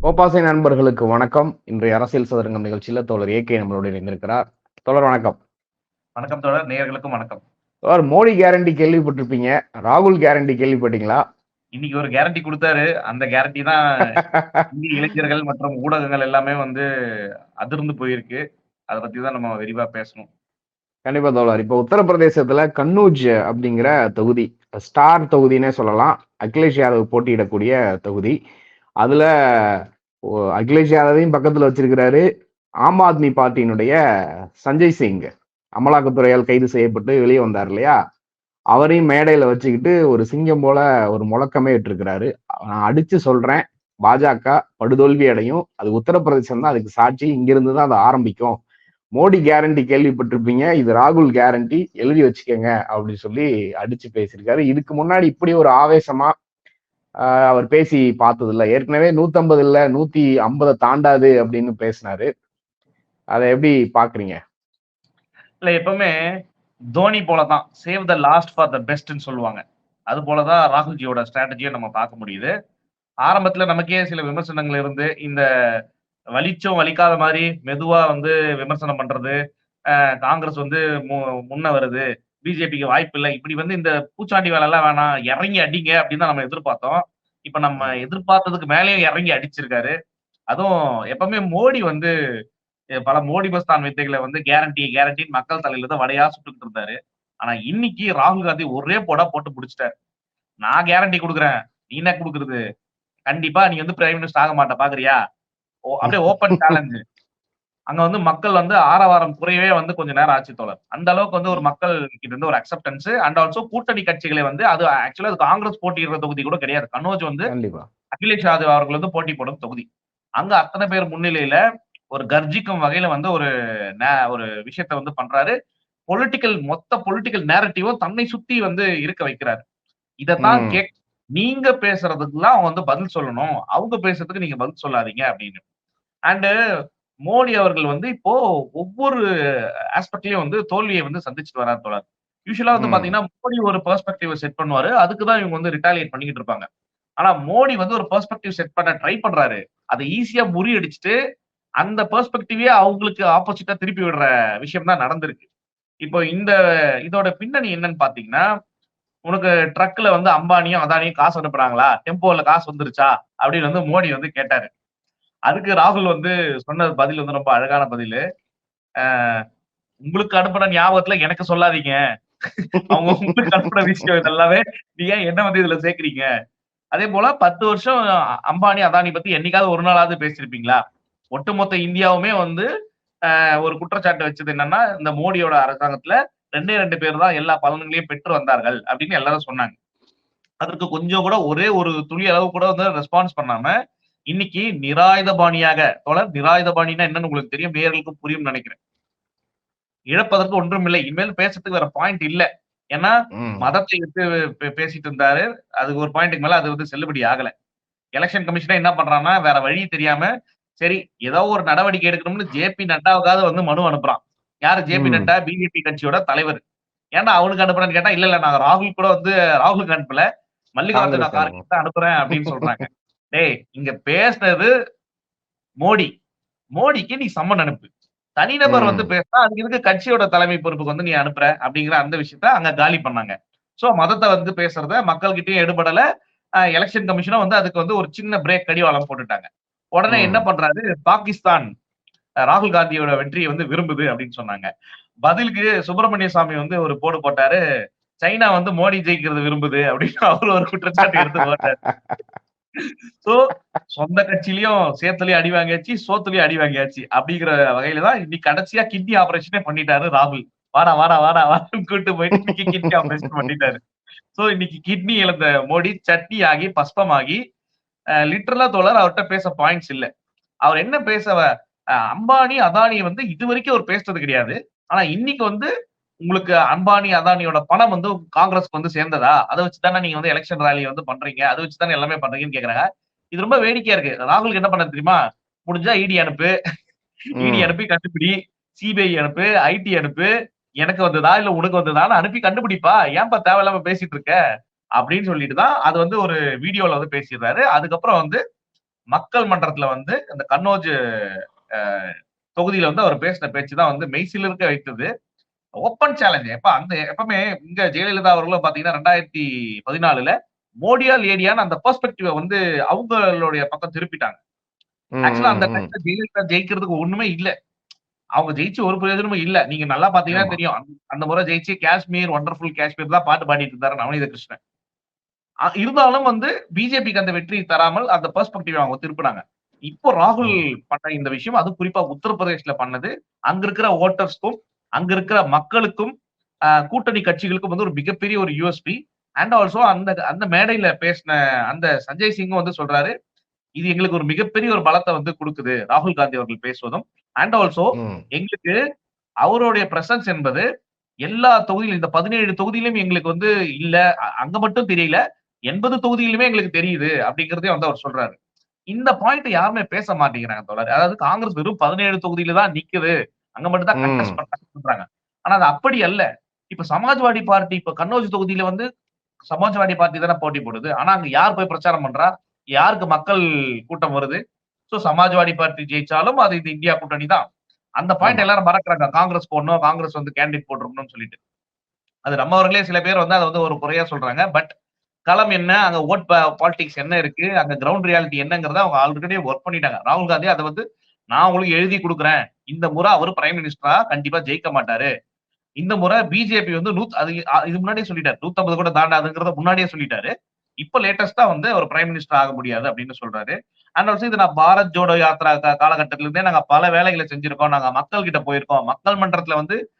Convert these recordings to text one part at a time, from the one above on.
கோபாசை நண்பர்களுக்கு வணக்கம். இன்றைய அரசியல் சதுரங்கம் நிகழ்ச்சியில தோழர் ஏகே நம்மளோட இணைந்திருக்கிறார். தோழர் வணக்கம். வணக்கம் தோழர். நேயர்களுக்கும் வணக்கம். தோழர் மோடி கேரண்டி கேள்விப்பட்டிருப்பீங்க. ராகுல் கேரண்டி கேள்விப்பட்டீங்களா? இன்னைக்கு ஒரு கேரண்டி கொடுத்தாரு. அந்த கேரண்டி தான் இந்திய இளைஞர்கள் மற்றும் ஊடகங்கள் எல்லாமே வந்து அதிர்ந்து போயிருக்கு. அதை பத்தி தான் நம்ம விரிவா பேசணும். கண்டிப்பா தோழர். இப்ப உத்தரப்பிரதேசத்துல கன்னூஜ் அப்படிங்கிற தொகுதி ஸ்டார் தொகுதினே சொல்லலாம். அகிலேஷ் யாதவ் போட்டியிடக்கூடிய தொகுதி. அதுல ஓ, அகிலேஷ் யாதவையும் பக்கத்துல வச்சிருக்கிறாரு. ஆம் ஆத்மி பார்ட்டியினுடைய சஞ்சய் சிங். அமலாக்கத்துறையால் கைது செய்யப்பட்டு வெளியே வந்தார் இல்லையா? அவரையும் மேடையில வச்சுக்கிட்டு ஒரு சிங்கம் போல ஒரு முழக்கமே இட்டிருக்கிறாரு நான் அடிச்சு சொல்றேன். பாஜக படுதோல்வி அடையும் அது உத்தரப்பிரதேசம் தான் அதுக்கு சாட்சி இங்கிருந்து தான் அது ஆரம்பிக்கும். மோடி கேரண்டி கேள்விப்பட்டிருப்பீங்க. இது ராகுல் கேரண்டி எழுதி வச்சுக்கோங்க அப்படின்னு சொல்லி அடிச்சு பேசியிருக்காரு. இதுக்கு முன்னாடி இப்படி ஒரு ஆவேசமா ஆஹ், அவர் பேசி பார்த்தது இல்லை ஏற்கனவே நூத்தம்பது இல்ல நூத்தி ஐம்பதை தாண்டாது அப்படின்னு பேசினாரு. அதை எப்படி பாக்குறீங்க? இல்ல எப்பவுமே தோனி போலதான். Save the last for the பெஸ்ட்னு சொல்லுவாங்க. அது போலதான் ராகுல்ஜியோட ஸ்ட்ராட்டஜியை நம்ம பார்க்க முடியுது. ஆரம்பத்துல நமக்கே சில விமர்சனங்கள் இருந்து இந்த வலிச்சும் வலிக்காத மாதிரி மெதுவா வந்து விமர்சனம் பண்றது காங்கிரஸ் வந்து மு- முன்ன வருது பிஜேபிக்கு வாய்ப்பு இல்லை. இப்படி வந்து இந்த பூச்சாண்டி வேலை எல்லாம் வேணாம் இறங்கி அடிங்க அப்படின்னு தான் நம்ம எதிர்பார்த்தோம். இப்ப நம்ம எதிர்பார்த்ததுக்கு மேலேயும் இறங்கி அடிச்சிருக்காரு. அதுவும் எப்பவுமே மோடி வந்து பல மோடி பஸ்தான் வித்தைகளை வந்து கேரண்டி கேரண்டி மக்கள் தலையில தான் வடையா சுட்டுக்கிட்டு இருந்தாரு. ஆனா இன்னைக்கு ராகுல் காந்தி ஒரே போடா போட்டு பிடிச்சிட்டாரு. நான் கேரண்டி கொடுக்குறேன். நீ என்ன கொடுக்குறது? கண்டிப்பா நீ வந்து பிரைம் மினிஸ்டர் ஆக மாட்ட பாக்குறியா? அப்படியே ஓப்பன் சேலஞ்சு அங்க வந்து மக்கள் வந்து ஆரவாரம் குறையவே வந்து கொஞ்ச நேரம் ஆட்சி தோழர். அந்த அளவுக்கு வந்து ஒரு மக்கள் கிட்ட இருந்து ஒரு அக்செப்டன்ஸ் அண்ட் ஆல்சோ கூட்டணி கட்சிகளை வந்து அது ஆக்சுவலா அது காங்கிரஸ் போட்டியிடுற தொகுதி கூட கிடையாது. கன்னோஜ் வந்து அகிலேஷ் யாதவ் அவர்கள் வந்து போட்டி போடும் தொகுதி. அங்க அத்தனை பேர் முன்னிலையில ஒரு கர்ஜிக்கும் வகையில வந்து ஒரு ஒரு விஷயத்த வந்து பண்றாரு. பொலிட்டிக்கல் மொத்த பொலிட்டிக்கல் நேரட்டிவும் தன்னை சுத்தி வந்து இருக்க வைக்கிறாரு. இதைத்தான். கேக் நீங்க பேசுறதுக்குலாம் அவங்க வந்து பதில் சொல்லணும். அவங்க பேசுறதுக்கு நீங்க பதில் சொல்லாதீங்க அப்படின்னு. அண்ட் மோடி அவர்கள் வந்து இப்போ ஒவ்வொரு ஆஸ்பெக்ட்லயும் வந்து தோல்வியை வந்து சந்திச்சுட்டு வராரு தோழர். யூஸ்வலா வந்து. பாத்தீங்கன்னா மோடி ஒரு பெர்ஸ்பெக்டிவ் செட் பண்ணுவாரு. அதுக்கு தான் இவங்க வந்து ரிட்டாலியேட் பண்ணிக்கிட்டு இருப்பாங்க. ஆனா மோடி வந்து ஒரு பெர்ஸ்பெக்டிவ் செட் பண்ண ட்ரை பண்றாரு. அதை ஈஸியா முறியடிச்சுட்டு அந்த பெர்ஸ்பெக்டிவே அவங்களுக்கு ஆப்போசிட்டா திருப்பி விடுற விஷயம் தான் நடந்திருக்கு. இப்போ இந்த இதோட பின்னணி என்னன்னு பாத்தீங்கன்னா உனக்கு ட்ரக்ல வந்து அம்பானியும் அதானியும் காசு அனுப்புறாங்களா? டெம்போல காசு வந்துருச்சா? அப்படின்னு வந்து மோடி வந்து கேட்டாரு. அதுக்கு ராகுல் வந்து சொன்ன பதில் வந்து ரொம்ப அழகான பதில். உங்களுக்கு அனுப்புன ஞாபகத்துல எனக்கு சொல்லாதீங்க. அவங்க உங்களுக்கு அனுப்புன விஷயம் இதெல்லாமே நீங்க ஏன் என்ன வந்து இதுல சேர்க்கறீங்க? அதே போல பத்து வருஷம் அம்பானி அதானி பத்தி என்னைக்காவது ஒரு நாளாவது பேசியிருப்பீங்களா? ஒட்டுமொத்த இந்தியாவுமே வந்து ஆஹ், ஒரு குற்றச்சாட்டு வச்சது என்னன்னா இந்த மோடியோட அரசாங்கத்துல ரெண்டே ரெண்டு பேர் தான் எல்லா பலன்களையும் பெற்று வந்தார்கள் அப்படின்னு எல்லாரும் சொன்னாங்க. அதற்கு கொஞ்சம் கூட ஒரே ஒரு துளி அளவு கூட வந்து ரெஸ்பான்ஸ் பண்ணாம இன்னைக்கு நிராயுதபாணியாக தோழர் நிராயுதபாணினா என்னன்னு உங்களுக்கு தெரியும் நேர்களுக்கு புரியும் நினைக்கிறேன். இழப்பதற்கு ஒன்றும் இல்லை. இனிமேல் பேசுறதுக்கு வேற பாயிண்ட் இல்ல. ஏன்னா. மதத்தை விட்டு பேசிட்டு இருந்தாரு. அதுக்கு ஒரு பாயிண்ட்டுக்கு மேல அது வந்து செல்லுபடி ஆகல. எலெக்ஷன் கமிஷனா என்ன பண்றான்னா வேற வழி தெரியாம சரி ஏதோ ஒரு நடவடிக்கை எடுக்கணும்னு ஜேபி நட்டாவுக்காவது வந்து மனு அனுப்புறான். யாரு ஜேபி. நட்டா? பிஜேபி கட்சியோட தலைவர். ஏன்னா அவனுக்கு அனுப்புறேன்னு கேட்டா இல்ல இல்ல நாங்க ராகுல் கூட வந்து ராகுலுக்கு அனுப்பல. மல்லிகார்ஜுன கார்கே தான் அனுப்புறேன் அப்படின்னு சொல்றாங்க. டேய் இங்க பேசுனது மோடி. மோடிக்கு நீ சம்மன் அனுப்பு. தனிநபர். வந்து பேசினா அதுக்கு இதுக்கு கட்சியோட தலைமை பொறுப்புக்கு வந்து நீ அனுப்புற? அப்படிங்கிற அந்த விஷயத்த அங்க காலி பண்ணாங்க. சோ மதத்தை வந்து பேசுறத மக்கள்கிட்டயும் எடுபடல. எலெக்ஷன் கமிஷனும் வந்து அதுக்கு வந்து ஒரு சின்ன பிரேக் கடிவாளம் போட்டுட்டாங்க. உடனே. என்ன பண்றாரு? பாகிஸ்தான் ராகுல் காந்தியோட வெற்றியை வந்து விரும்புது அப்படின்னு சொன்னாங்க. பதிலுக்கு சுப்பிரமணிய சாமி வந்து ஒரு போடு போட்டாரு. சைனா வந்து மோடி ஜெயிக்கிறது விரும்புது அப்படின்னு அவரு ஒரு குற்றச்சாட்டு எடுத்து போட்டாரு. சோ சொந்த கட்சியிலயும் சேத்துலயும் அடி வாங்கியாச்சு சோத்துலயும் அடி வாங்கியாச்சு அப்படிங்கிற வகையில தான் இன்னைக்கு கடைசியா கிட்னி ஆபரேஷனே பண்ணிட்டாரு ராகுல். வாடா வாடா வாடா வாடான்னு கூட்டு போயிட்டு இன்னைக்கு கிட்னி ஆபரேஷன் பண்ணிட்டாரு. சோ இன்னைக்கு கிட்னி இழந்த மோடி சட்னி ஆகி பஸ்பமாகி லிட்டரலா தோழர் அவர்கிட்ட பேச பாயிண்ட்ஸ் இல்ல. அவர் என்ன பேச அஹ் அம்பானி அதானி வந்து இது வரைக்கும் அவர் பேசுறது கிடையாது. ஆனா இன்னைக்கு வந்து உங்களுக்கு அம்பானி அதானியோட பணம் வந்து காங்கிரஸ்க்கு வந்து சேர்ந்ததா? அதை வச்சு தானே நீங்க வந்து எலெக்ஷன் ரேலி வந்து பண்றீங்க. அதை வச்சு தானே எல்லாமே பண்றீங்கன்னு கேக்குறாங்க. இது ரொம்ப வேடிக்கையா இருக்கு. ராகுலுக்கு என்ன பண்ண தெரியுமா? முடிஞ்சா இடி அனுப்பு. இடி ம். அனுப்பி கண்டுபிடி. சிபிஐ அனுப்பு. ஐடி அனுப்பு. எனக்கு வந்ததா இல்ல உனக்கு வந்ததான்னு அனுப்பி கண்டுபிடிப்பா. ஏன்பா தேவையில்லாம பேசிட்டு இருக்க? அப்படின்னு சொல்லிட்டு தான் அது வந்து ஒரு வீடியோல வந்து பேசிடுறாரு. அதுக்கப்புறம் வந்து மக்கள் மன்றத்துல வந்து அந்த கன்னோஜ் தொகுதியில வந்து அவர் பேசின பேச்சு தான் வந்து மெய்சிலிருக்க வைத்தது. ஓப்பன் சேலஞ்ச் எப்ப அந்த எப்பவுமே இங்க ஜெயலலிதா அவர்களும் பாத்தீங்கன்னா ரெண்டாயிரத்தி பதினாலுல மோடியா லேடியான்னு அந்த பெர்ஸ்பெக்டிவ வந்து அவங்களுடைய பக்கம் திருப்பிட்டாங்க. ஆக்சுவலா அந்த. டைம்ல ஜெயலலிதா ஜெயிக்கிறதுக்கு ஒண்ணுமே இல்ல. அவங்க ஜெயிச்சு ஒரு பிரயோஜனமும் இல்ல. நீங்க நல்லா பாத்தீங்கன்னா. தெரியும். அந்த- முறை ஜெயிச்சு காஷ்மீர் ஒண்டர்ஃபுல் காஷ்மீர் தான் பாட்டு பாடிட்டு இருந்தாரு நவநீத கிருஷ்ணன். இருந்தாலும் வந்து பிஜேபிக்கு அந்த வெற்றி தராமல் அந்த பெர்ஸ்பெக்டிவ் அவங்க திருப்பினாங்க. இப்போ ராகுல் பண்ண இந்த விஷயம் அது குறிப்பா உத்தரப்பிரதேஷ்ல பண்ணது. அங்க இருக்கிற ஓட்டர்ஸ்க்கும் அங்க இருக்கிற மக்களுக்கும் கூட்டணி கட்சிகளுக்கும் வந்து ஒரு மிகப்பெரிய ஒரு யூஎஸ்பி அண்ட் ஆல்சோ அந்த அந்த மேடையில பேசின அந்த சஞ்சய் சிங்கும் வந்து சொல்றாரு இது எங்களுக்கு ஒரு மிகப்பெரிய ஒரு பலத்தை வந்து கொடுக்குது. ராகுல் காந்தி அவர்கள் பேசுவதும். அண்ட் ஆல்சோ எங்களுக்கு அவருடைய பிரசன்ஸ் என்பது எல்லா தொகுதியிலும் இந்த பதினேழு தொகுதியிலும் எங்களுக்கு வந்து இல்ல அங்க மட்டும் தெரியல எண்பது தொகுதியிலுமே எங்களுக்கு தெரியுது அப்படிங்கறதே வந்து அவர் சொல்றாரு. இந்த பாயிண்ட் யாருமே பேச மாட்டேங்கிறாங்க தோழர். அதாவது காங்கிரஸ் வெறும் பதினேழு தொகுதியில தான் நிக்குது. அங்க மட்டும் தான் ம். கண்டெஸ்ட் பண்றாங்க ஆனா அது அப்படி அல்ல. இப்ப சமாஜ்வாடி பார்ட்டி இப்ப கன்னௌஜ் தொகுதியில வந்து சமாஜ்வாடி பார்ட்டி தானே போட்டி போடுது. ஆனா அங்க யார் போய் பிரச்சாரம் பண்றா? யாருக்கு மக்கள் கூட்டம் வருது? சோ சமாஜ்வாடி பார்ட்டி ஜெயிச்சாலும் அது இந்த இந்தியா கூட்டணி தான். அந்த பாயிண்ட். எல்லாரும் மறக்கறாங்க. காங்கிரஸ் போடணும் காங்கிரஸ் வந்து கேண்டிடேட் போட்டிருக்கணும்னு சொல்லிட்டு. அது நம்மவர்களே சில பேர் வந்து அதை வந்து ஒரு குறையா சொல்றாங்க. பட் களம் என்ன? அங்க ஓட் பாலிடிக்ஸ் என்ன இருக்கு? அங்க கிரவுண்ட் ரியாலிட்டி என்னங்கிறத அவங்க ஆல்ரெடி ஒர்க் பண்ணிட்டாங்க. ராகுல் காந்தி அதை வந்து நான் உங்களுக்கு எழுதி கொடுக்குறேன். இந்த முறை அவர் பிரைம் மினிஸ்டரா கண்டிப்பா ஜெயிக்க மாட்டாரு. இந்த முறை பிஜேபி வந்து நூத் அது இது முன்னாடியே சொல்லிட்டாரு. நூத்தம்பது கூட தாண்டாதுங்கிறத முன்னாடியே சொல்லிட்டாரு. இப்ப லேட்டஸ்டா வந்து அவர் பிரைம் மினிஸ்டர் ஆக முடியாது அப்படின்னு சொல்றாரு. அண்ட் ஆல்சோ இது நான் பாரத் ஜோடோ யாத்ரா கா- காலகட்டத்தில இருந்தே நாங்க பல வேலைகளை செஞ்சிருக்கோம். நாங்க மக்கள் கிட்ட போயிருக்கோம். மக்கள் மன்றத்துல வந்து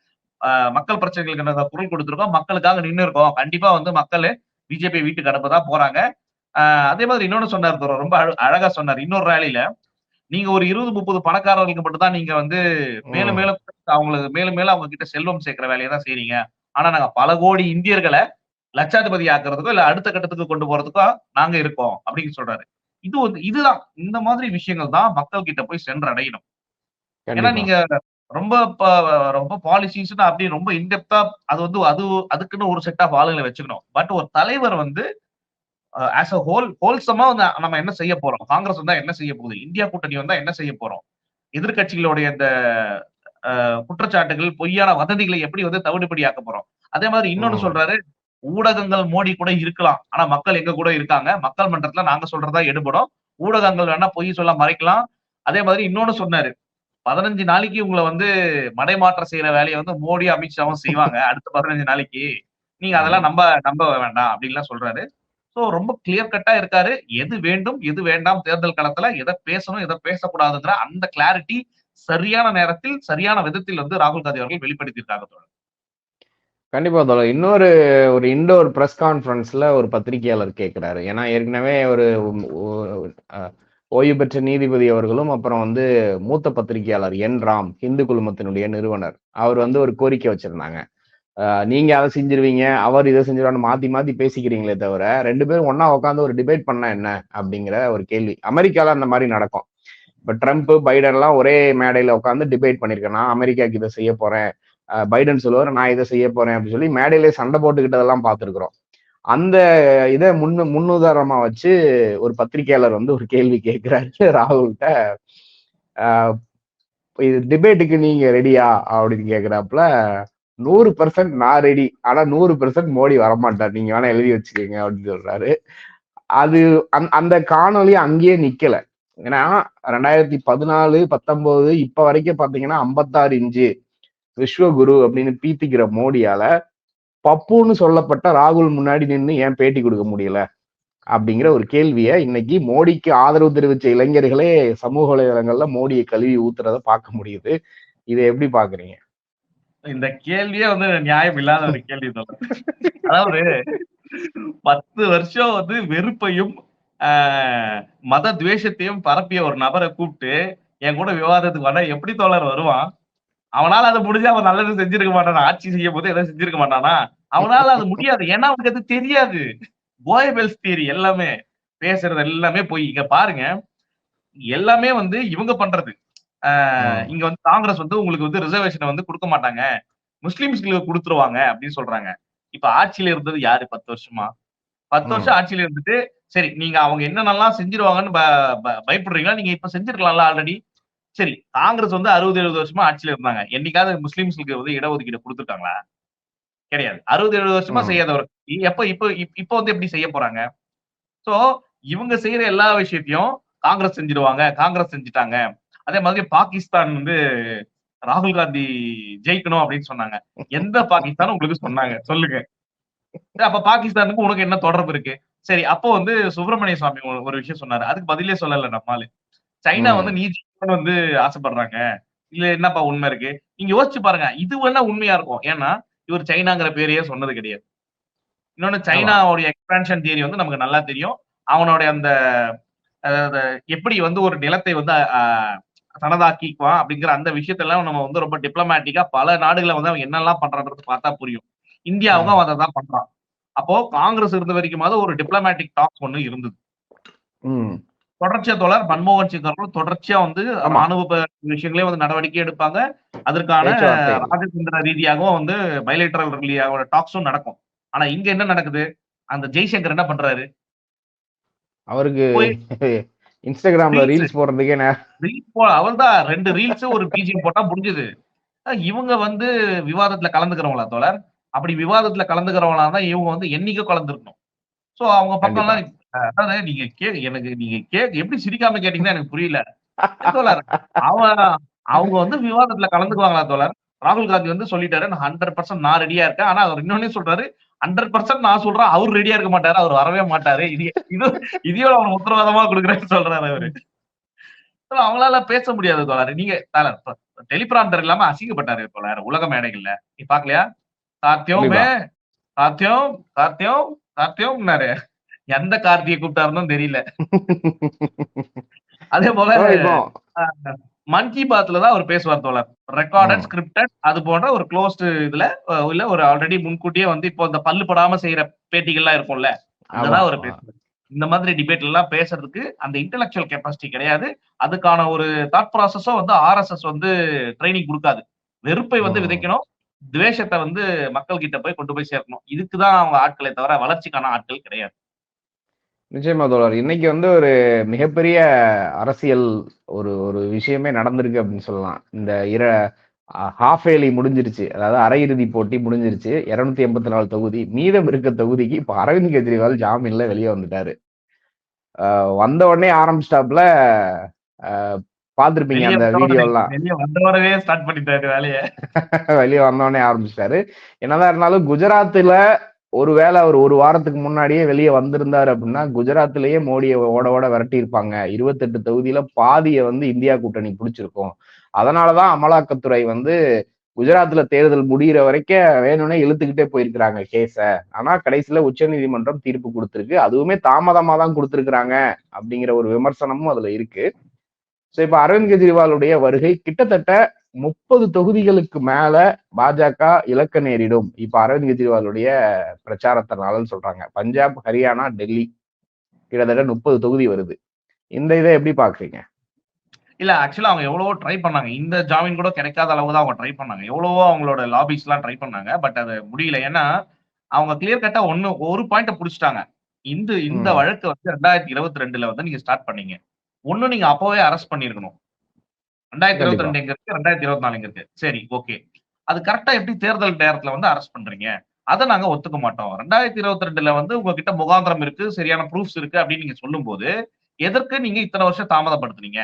மக்கள் பிரச்சனைகளுக்கு நாங்க குரல் கொடுத்துருக்கோம் மக்களுக்காக நின்று இருக்கோம் கண்டிப்பா வந்து மக்கள் பிஜேபி வீட்டுக்கு அனுப்பதான் போறாங்க. அதே மாதிரி இன்னொன்னு சொன்னார் ரொம்ப அழகா சொன்னார். இன்னொரு ரேலியில நீங்க ஒரு இருபது முப்பது பணக்காரர்களுக்கு மட்டும் தான் நீங்க வந்து மேலும். மேலும் அவங்களுக்கு மேலும் மேலும் அவங்க கிட்ட செல்வம் சேர்க்கிற வேலையை தான் செய்றீங்க. ஆனா நாங்க பல கோடி இந்தியர்களை லட்சாதிபதி ஆக்குறதுக்கோ இல்ல அடுத்த கட்டத்துக்கு கொண்டு போறதுக்கோ நாங்க இருக்கோம் அப்படின்னு சொல்றாரு. இது வந்து இதுதான். இந்த மாதிரி விஷயங்கள் தான் மக்கள் கிட்ட போய் சென்றடையணும். ஏன்னா. நீங்க ரொம்ப ரொம்ப பாலிசிஸ் அப்படி ரொம்ப இன்டெப்தா அது வந்து அது அதுக்குன்னு ஒரு செட் ஆஃப் ஆளுங்களை வச்சுக்கணும். பட் ஒரு தலைவர் வந்து ஆஸ் அ ஹோல் ஹோல்சமா வந்து நம்ம என்ன செய்ய போறோம்? காங்கிரஸ் வந்தா என்ன செய்ய போகுது? இந்தியா கூட்டணி வந்தா என்ன செய்ய போறோம்? எதிர்க்கட்சிகளுடைய இந்த குற்றச்சாட்டுகள் பொய்யான வதந்திகளை எப்படி வந்து தவிடுபடியாக்க போறோம்? அதே மாதிரி இன்னொன்னு. சொல்றாரு ஊடகங்கள் மோடி கூட இருக்கலாம். ஆனா மக்கள் எங்க கூட இருக்காங்க? மக்கள் மன்றத்துல நாங்க சொல்றதா எடுபடும். ஊடகங்கள் வேணா பொய் சொல்ல மறைக்கலாம். அதே மாதிரி இன்னொன்னு சொன்னாரு பதினஞ்சு நாளைக்கு உங்களை வந்து மடைமாற்றம் செய்யற வேலையை வந்து மோடி அமித்ஷாவும் செய்வாங்க. அடுத்த பதினஞ்சு நாளைக்கு. நீங்க அதெல்லாம் நம்ப நம்ப வேண்டாம் அப்படின்லாம் சொல்றாரு. ஸோ ரொம்ப கிளியர் கட்டா இருக்காரு. எது வேண்டும் எது வேண்டாம் தேர்தல் களத்துல எதை பேசணும் எதை பேசக்கூடாதுங்கிற அந்த கிளாரிட்டி சரியான நேரத்தில் சரியான விதத்தில் வந்து ராகுல் காந்தி அவர்கள் வெளிப்படுத்தியிருக்காங்க தோழர். கண்டிப்பா தோழர். இன்னொரு ஒரு இண்டோர் பிரஸ் கான்ஃபரன்ஸ்ல ஒரு பத்திரிகையாளர் கேட்கிறாரு ஏன்னா ஏற்கனவே ஒரு ஓய்வு பெற்ற நீதிபதி அவர்களும் அப்புறம் வந்து மூத்த பத்திரிகையாளர் என் ராம் இந்து குழுமத்தினுடைய நிறுவனர் அவர் வந்து ஒரு கோரிக்கை வச்சிருந்தாங்க. நீங்க அதை செஞ்சிருவீங்க அவர் இதை செஞ்சிருவான்னு மாத்தி மாத்தி பேசிக்கிறீங்களே தவிர ரெண்டு பேரும் ஒன்னா உட்காந்து ஒரு டிபேட் பண்ணா என்ன அப்படிங்கிற ஒரு கேள்வி. அமெரிக்கால அந்த மாதிரி நடக்கும். இப்ப ட்ரம்ப் பைடன்லாம் ஒரே மேடையில உட்காந்து டிபேட் பண்ணிருக்கேன். நான் அமெரிக்காக்கு இதை செய்ய போறேன். பைடன் சொல்லுவார் நான் இதை செய்ய போறேன் அப்படின்னு சொல்லி மேடையிலே சண்டை போட்டுக்கிட்டதெல்லாம் பார்த்துருக்குறோம். அந்த இதை முன்னு முன்னுதாரணமா வச்சு ஒரு பத்திரிகையாளர் வந்து ஒரு கேள்வி கேட்கிறாரு ராகுல்கிட்ட ஆஹ் இது டிபேட்டுக்கு நீங்க ரெடியா அப்படின்னு கேக்குறாப்புல நூறு பெர்சன்ட் நான் ரெடி ஆனா நூறு பெர்சன்ட் மோடி வரமாட்டார். நீங்க வேணா எழுதி வச்சுக்கோங்க அப்படின்னு சொல்றாரு. அது அந்த- அந்த காணொளி அங்கேயே நிக்கல. ஏன்னா ரெண்டாயிரத்தி பதினாலு பத்தொன்பது இப்ப வரைக்கும் பாத்தீங்கன்னா ஐம்பத்தாறு இன்ச்சு விஸ்வகுரு அப்படின்னு பீத்திக்கிற மோடியால பப்புன்னு சொல்லப்பட்ட ராகுல் முன்னாடி நின்று ஏன் பேட்டி கொடுக்க முடியல? அப்படிங்கிற ஒரு கேள்வியை இன்னைக்கு மோடிக்கு ஆதரவு தெரிவித்த இளைஞர்களே சமூக வலைதளங்கள்ல மோடியை கழுவி ஊத்துறத பார்க்க முடியுது. இதை எப்படி பாக்குறீங்க? இந்த கேள்வியே வந்து நியாயம் இல்லாத ஒரு கேள்வி அதாவது பத்து வருஷம் வந்து வெறுப்பையும் ஆஹ், மத துவேஷத்தையும் பரப்பிய ஒரு நபரை கூப்பிட்டு என் கூட விவாதத்துக்கு வந்தா எப்படி தோழர் வருவான்? அவனால அது முடிஞ்சு அவன் நல்லது செஞ்சிருக்க மாட்டானா? ஆட்சி செய்யும் போது எதாவது செஞ்சிருக்க மாட்டானா? அவனால அது முடியாது. ஏன்னா அவனுக்கு அது தெரியாது. கோயபெல்ஸ் தியரி எல்லாமே பேசுறது எல்லாமே போய் இங்க பாருங்க. எல்லாமே வந்து இவங்க பண்றது. இங்க வந்து காங்கிரஸ் வந்து உங்களுக்கு வந்து ரிசர்வேஷனை வந்து கொடுக்க மாட்டாங்க. முஸ்லிம்ஸ்களுக்கு கொடுத்துருவாங்க அப்படின்னு சொல்றாங்க. இப்ப ஆட்சியில இருந்தது யாரு பத்து வருஷமா? பத்து. வருஷம் ஆட்சியில இருந்துட்டு சரி நீங்க அவங்க என்னென்னலாம் செஞ்சிருவாங்கன்னு பயப்படுறீங்களா? நீங்க இப்ப செஞ்சிருக்கலாம்ல ஆல்ரெடி சரி காங்கிரஸ் வந்து அறுபது எழுபது வருஷமா ஆட்சியில இருந்தாங்க. என்னைக்காவது முஸ்லிம்ஸ்க்கு வந்து இடஒதுக்கீடு கொடுத்துட்டாங்களா கிடையாது. அறுபது எழுபது வருஷமா. செய்யாதவர். எப்ப இப்ப இப்ப- இப்ப வந்து எப்படி செய்ய போறாங்க? சோ இவங்க செய்யற எல்லா விஷயத்தையும் காங்கிரஸ் செஞ்சிருவாங்க. காங்கிரஸ் செஞ்சுட்டாங்க. அதே மாதிரி பாகிஸ்தான் வந்து ராகுல் காந்தி ஜெயிக்கணும் அப்படின்னு சொன்னாங்க. எந்த பாகிஸ்தான் உங்களுக்கு சொன்னாங்க? சொல்லுங்க. அப்ப பாகிஸ்தானுக்கு உனக்கு என்ன தொடர்பு இருக்கு? சரி அப்போ வந்து சுப்பிரமணிய சுவாமி ஒரு- விஷயம் சொன்னாரு. அதுக்கு பதிலே சொல்லல நம்மால சைனா. வந்து நீ வந்து ஆசைப்படுறாங்க. இல்ல என்னப்பா உண்மை இருக்கு? நீங்க யோசிச்சு பாருங்க. இது வேணா உண்மையா இருக்கும். ஏன்னா இவர் சைனாங்கிற பேரையே சொன்னது கிடையாது. இன்னொன்னு சைனாவுடைய எக்ஸ்பான்ஷன் தியரி வந்து நமக்கு நல்லா தெரியும். அவனுடைய அந்த எப்படி வந்து ஒரு நிலத்தை வந்து அஹ், தனதாக்கிக்குவான் அப்படிங்கிற அந்த விஷயத்தெல்லாம் நம்ம வந்து ரொம்ப டிப்ளமேட்டிக்கா பல நாடுகளை வந்து அவன் என்னெல்லாம் பண்றான்றது பார்த்தா புரியும். இந்தியாவுக்கும் அவன் அதை தான் பண்றான். அப்போ காங்கிரஸ் இருந்த வரைக்குமாவது ஒரு டிப்ளமேட்டிக் டாக் ஒண்ணு இருந்தது. தொடர்ச்சியா தோழர் மன்மோகன் சிங் அவர்கள் தொடர்ச்சியா வந்து ப- விஷயங்களே வந்து நடவடிக்கை எடுப்பாங்க. அதற்கான. ராஜதந்திர ரீதியாகவும் வந்து பைலேட்டரல் ரீதியாக டாக்ஸும் நடக்கும். ஆனா இங்க என்ன நடக்குது? அந்த ஜெய்சங்கர் என்ன பண்றாரு? அவருக்கு இன்ஸ்டாகிராம்ல. ரீல்ஸ் போடுறதுக்கே போ அவர்தான் ரெண்டு ரீல்ஸ் ஒரு பிஜிஎம் போட்டா முடிஞ்சது. இவங்க வந்து விவாதத்துல கலந்துக்கிறவங்களா தோழர்? அப்படி விவாதத்துல கலந்துக்கிறவங்களா தான் இவங்க வந்து என்னைக்கோ கலந்துருக்கணும். சோ அவங்க பக்கம் எல்லாம் அதாவது நீங்க கே எனக்கு நீங்க கே எப்படி சிரிக்காம கேட்டீங்கன்னா எனக்கு புரியல. தோழர்? அவன் அவங்க வந்து விவாதத்துல கலந்துக்குவாங்களா தோழர்? ராகுல் காந்தி வந்து சொல்லிட்டாரு நான் ஹண்ட்ரட் பர்சன்ட் நான் ரெடியா இருக்கேன். ஆனா அவர் இன்னொன்னே சொல்றாரு ஹண்ட்ரட் பர்சன்ட் நான் சொல்றேன் அவர் ரெடியா இருக்க மாட்டாரு அவர் வரவே மாட்டாரு. இது இது இதையோட அவர் உத்தரவாதமா கொடுக்குறேன்னு சொல்றாரு அவரு. அவங்களால பேச முடியாது தோழர். நீங்க டெலிபிராண்டர் இல்லாம அசிங்கப்பட்டாரு தோழர் உலக மேடைகள்ல. நீ பாக்கலையா? சாத்தியமே சாத்தியம் சாத்தியம் சாத்தியம்னாரு. எந்த கார்த்தியை கூப்பிட்டாருன்னு தெரியல. அதே போல மன் கி பாத்ல தான் அவர் பேசுவார் தோழர் ரெக்கார்டட். ஸ்கிரிப்டட் அது போன்ற ஒரு க்ளோஸ்டு இதுல இல்ல ஒரு ஆல்ரெடி முன்கூட்டியே வந்து இப்போ இந்த பல்லு படாம செய்யற பேட்டிகள்லாம் இருக்கும்ல அங்கதான் அவர். பேசுவார் இந்த மாதிரி டிபேட் எல்லாம் பேசுறதுக்கு அந்த இன்டெலெக்சுவல் கெப்பாசிட்டி கிடையாது அதுக்கான ஒரு தாட் ப்ராசஸோ வந்து ஆர்எஸ்எஸ் வந்து ட்ரைனிங் கொடுக்காது வெறுப்பை வந்து. விதைக்கணும் துவேஷத்தை வந்து மக்கள் கிட்ட போய் கொண்டு போய் சேர்க்கணும் இதுக்குதான் அவங்க ஆட்களை தவிர வளர்ச்சிக்கான ஆட்கள் கிடையாது நிச்சயமா தோழர். இன்னைக்கு வந்து ஒரு மிகப்பெரிய அரசியல் ஒரு ஒரு விஷயமே நடந்திருக்கு அப்படின்னு சொல்லலாம். இந்த இர ஹாஃப் ஏலி முடிஞ்சிருச்சு. அதாவது அரையிறுதி போட்டி முடிஞ்சிருச்சு. இருநூத்தி எண்பத்தி நாலு தொகுதி மீதம் இருக்க தொகுதிக்கு இப்ப அரவிந்த் கெஜ்ரிவால் ஜாமீன்ல வெளியே வந்துட்டாரு. வந்த உடனே ஆரம்பிச்சிட்டாப்ல பார்த்திருப்பீங்க அந்த வந்தவொடனே- வீடியோ எல்லாம் வெளிய வெளியே வந்தோடனே ஆரம்பிச்சிட்டாரு. என்னதான் இருந்தாலும் குஜராத்ல ஒருவேளை அவர் ஒரு வாரத்துக்கு முன்னாடியே வெளியே வந்திருந்தார் அப்படின்னா குஜராத்லயே மோடியை ஓட ஓட விரட்டி இருப்பாங்க இருபத்தெட்டு தொகுதியில பாதியை வந்து இந்தியா கூட்டணி பிடிச்சிருக்கும். அதனாலதான் அமலாக்கத்துறை வந்து குஜராத்ல தேர்தல் முடியிற வரைக்கும் வேணும்னே இழுத்துக்கிட்டே போயிருக்கிறாங்க கேஸ. ஆனா கடைசியில உச்சநீதிமன்றம் தீர்ப்பு கொடுத்துருக்கு. அதுவுமே தாமதமா தான் கொடுத்துருக்குறாங்க அப்படிங்கிற ஒரு விமர்சனமும் அதுல இருக்கு. சோ இப்ப அரவிந்த் கெஜ்ரிவாலுடைய வருகை கிட்டத்தட்ட முப்பது தொகுதிகளுக்கு மேல பாஜக இலக்க நேரிடும். இப்ப அரவிந்த் கெஜ்ரிவாலுடைய பிரச்சாரத்தினாலன்னு சொல்றாங்க. பஞ்சாப் ஹரியானா டெல்லி கிட்டத்தட்ட முப்பது தொகுதி வருது. இந்த இதை எப்படி பாக்குறீங்க? இல்ல ஆக்சுவலா அவங்க எவ்வளவோ ட்ரை பண்ணாங்க. இந்த ஜாமீன் கூட கிடைக்காத அளவு தான் அவங்க ட்ரை பண்ணாங்க. எவ்வளவோ அவங்களோட லாபிஸ் எல்லாம் ட்ரை பண்ணாங்க. பட் அது முடியல. ஏன்னா அவங்க கிளியர் கட்டா ஒண்ணு ஒரு பாயிண்ட புடிச்சிட்டாங்க. இந்த இந்த. வழக்கு வந்து ரெண்டாயிரத்தி இருபத்தி ரெண்டுல வந்து நீங்க ஸ்டார்ட் பண்ணீங்க. ஒண்ணு நீங்க அப்பவே அரெஸ்ட் பண்ணிருக்கணும் ரெண்டாயிரத்தி இருபத்தி ரெண்டு எங்க இருக்கு ரெண்டாயிரத்தி இருபத்தி நாலு எங்க இருக்கு சரி ஓகே. அது கரெக்டா எப்படி தேர்தல் நேரத்துல வந்து அரெஸ்ட் பண்றீங்க? அதை நாங்க ஒத்துக்க மாட்டோம். ரெண்டாயிரத்தி இருபத்தி ரெண்டுல வந்து உங்ககிட்ட முகாந்திரம் இருக்கு சரியான ப்ரூஃப்ஸ் இருக்கு அப்படின்னு நீங்க சொல்லும்போது எதற்கு நீங்க இத்தனை வருஷம் தாமதப்படுத்துறீங்க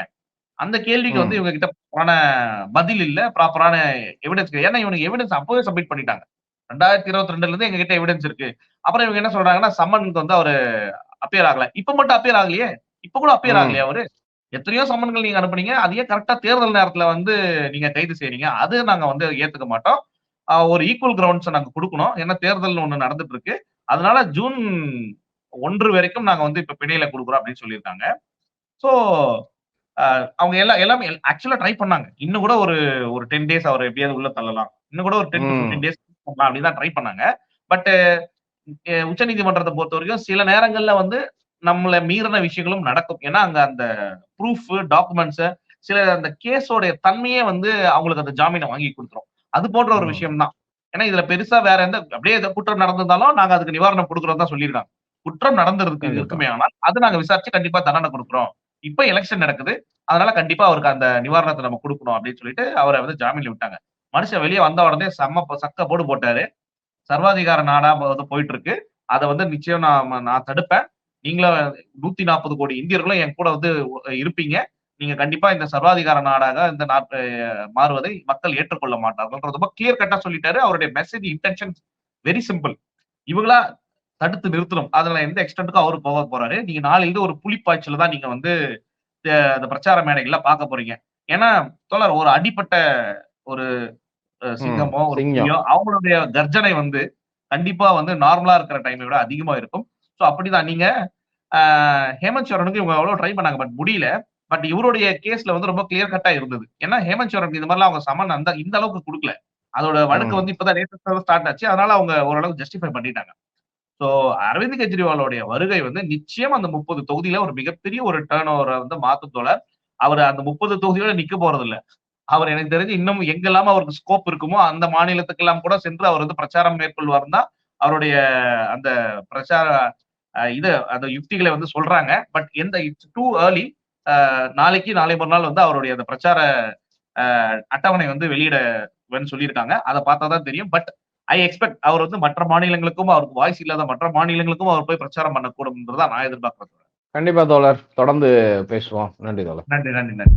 அந்த கேள்விக்கு வந்து. இவங்க கிட்ட ப்ராப்பரான பதில் இல்ல ப்ராப்பரான எவிடன்ஸ் ஏன்னா இவனுக்கு எவிடன்ஸ் அப்பவே சப்மிட் பண்ணிட்டாங்க. ரெண்டாயிரத்தி இருபத்தி ரெண்டுல இருந்து எங்க கிட்ட எவிடன்ஸ் இருக்கு. அப்புறம் இவங்க என்ன சொல்றாங்கன்னா சம்மனுக்கு வந்து அவரு அப்பியர் ஆகல. இப்ப மட்டும் அப்பியர் ஆகலையே? இப்ப கூட அப்பியர். ஆகலையே அவரு? எத்தனையோ சம்மன்கள் நீங்க அனுப்புனீங்க. அதையே கரெக்டா தேர்தல் நேரத்துல வந்து நீங்க கைது செய்றீங்க. அது நாங்க வந்து ஏத்துக்க மாட்டோம். ஒரு ஈக்குவல் கிரவுண்ட்ஸ் நாங்க கொடுக்கணும். ஏன்னா தேர்தல் ஒண்ணு நடந்துட்டு இருக்கு அதனால ஜூன் ஒன்று வரைக்கும் நாங்க வந்து இப்ப பிணையில கொடுக்குறோம் அப்படின்னு சொல்லியிருக்காங்க. சோ அவங்க எல்லாம் எல்லாமே ஆக்சுவலா ட்ரை பண்ணாங்க. இன்னும் கூட ஒரு ஒரு டென் டேஸ் அவர் எப்படியாவது உள்ள தள்ளலாம். இன்னும் கூட ஒரு ten to hmm. Fifteen days பண்ணலாம் அப்படின்னு தான் ட்ரை பண்ணாங்க பட் உச்ச நீதிமன்றத்தை பொறுத்த வரைக்கும் சில நேரங்கள்ல வந்து நம்மள மீறின விஷயங்களும் நடக்கும். ஏன்னா அங்க அந்த ப்ரூஃப் டாக்குமெண்ட்ஸ் சில அந்த கேஸோட தன்மையே வந்து அவங்களுக்கு அந்த ஜாமீனை வாங்கி கொடுத்துரும். அது போன்ற ஒரு. விஷயம் தான் ஏன்னா இதுல பெருசா வேற எந்த அப்படியே குற்றம் நடந்திருந்தாலும் நாங்க அதுக்கு நிவாரணம் கொடுக்குறோம் தான் சொல்லியிருக்காங்க. குற்றம் நடந்திருக்கு. இருக்குமே ஆனால் அது நாங்க விசாரிச்சு கண்டிப்பா தண்டனை கொடுக்குறோம். இப்ப எலெக்ஷன் நடக்குது. அதனால கண்டிப்பா அவருக்கு அந்த நிவாரணத்தை நம்ம கொடுக்கணும் அப்படின்னு சொல்லிட்டு அவரை வந்து ஜாமீன்ல விட்டாங்க. மனுஷன் வெளியே வந்த உடனே செம்ம சக்க போடு போட்டாரு. சர்வாதிகார நாடா வந்து போயிட்டு இருக்கு. அதை வந்து நிச்சயம் நான் நான் தடுப்பேன். நீங்களும் நூத்தி நாற்பது கோடி இந்தியர்களும் என் கூட வந்து இருப்பீங்க. நீங்க கண்டிப்பா இந்த சர்வாதிகார நாடாக இந்த நாட்டு மாறுவதை மக்கள் ஏற்றுக்கொள்ள மாட்டார்கள் ரொம்ப கிளியர் கட்டா சொல்லிட்டாரு. அவருடைய மெசேஜ் இன்டென்ஷன் வெரி சிம்பிள் இவங்களா தடுத்து நிறுத்தணும். அதுல எந்த எக்ஸ்டென்ட்டுக்கும் அவரு போக போறாரு. நீங்க நாளையிலிருந்து ஒரு புலிப்பாய்ச்சல தான் நீங்க வந்து இந்த பிரச்சார மேடைகள்ல பார்க்க போறீங்க. ஏன்னா தோழர் ஒரு அடிப்பட்ட ஒரு சிங்கமோ ஒரு அவங்களுடைய கர்ஜனை வந்து கண்டிப்பா வந்து நார்மலா இருக்கிற டைமை விட அதிகமா இருக்கும். சோ அப்படிதான். நீங்க ஹேமந்த் சோரனுக்கு இவங்க எவ்வளவு ட்ரை பண்ணாங்க பட் முடியல. பட் இவருடைய கேஸ்ல வந்து ரொம்ப கிளியர் கட்டா இருந்தது. ஏன்னா ஹேமந்த் சோரனுக்கு இந்த மாதிரிலாம் அவங்க சமன் அந்த இந்த அளவுக்கு கொடுக்கல. அதோட வழக்கு. வந்து இப்பதான் ஸ்டார்ட் ஆச்சு. அதனால அவங்க ஓரளவுக்கு ஜஸ்டிஃபை பண்ணிட்டாங்க. சோ அரவிந்த் கெஜ்ரிவாலோடைய வருகை வந்து நிச்சயம் அந்த முப்பது தொகுதியில ஒரு மிகப்பெரிய ஒரு டேர்ன் ஓவரை வந்து மாத்தும் தோழர். அவர் அந்த முப்பது தொகுதியோட நிக்க போறது இல்ல அவர் எனக்கு தெரிஞ்சு இன்னும் எங்கெல்லாம் அவருக்கு ஸ்கோப் இருக்குமோ அந்த மாநிலத்துக்கெல்லாம் கூட சென்று அவர் வந்து பிரச்சாரம் மேற்கொள்வார் தான் அவருடைய அந்த பிரச்சார இது அந்த யுக்திகளை வந்து சொல்றாங்க. பட் எந்த இட்ஸ் டூ ஏர்லி நாளைக்கு நாளை மறுநாள் வந்து அவருடைய அந்த பிரச்சார அட்டவணை வந்து வெளியிடன்னு சொல்லியிருக்காங்க. அதை பார்த்தா தான் தெரியும். பட் ஐ எக்ஸ்பெக்ட் அவர் வந்து மற்ற மாநிலங்களுக்கும் அவருக்கு வாய்ஸ் இல்லாத மற்ற மாநிலங்களுக்கும் அவர் போய் பிரச்சாரம் பண்ணக்கூடும் நான் எதிர்பார்க்கிறேன் கண்டிப்பா தோழர். தொடர்ந்து பேசுவோம். நன்றி தோழர். நன்றி நன்றி நன்றி.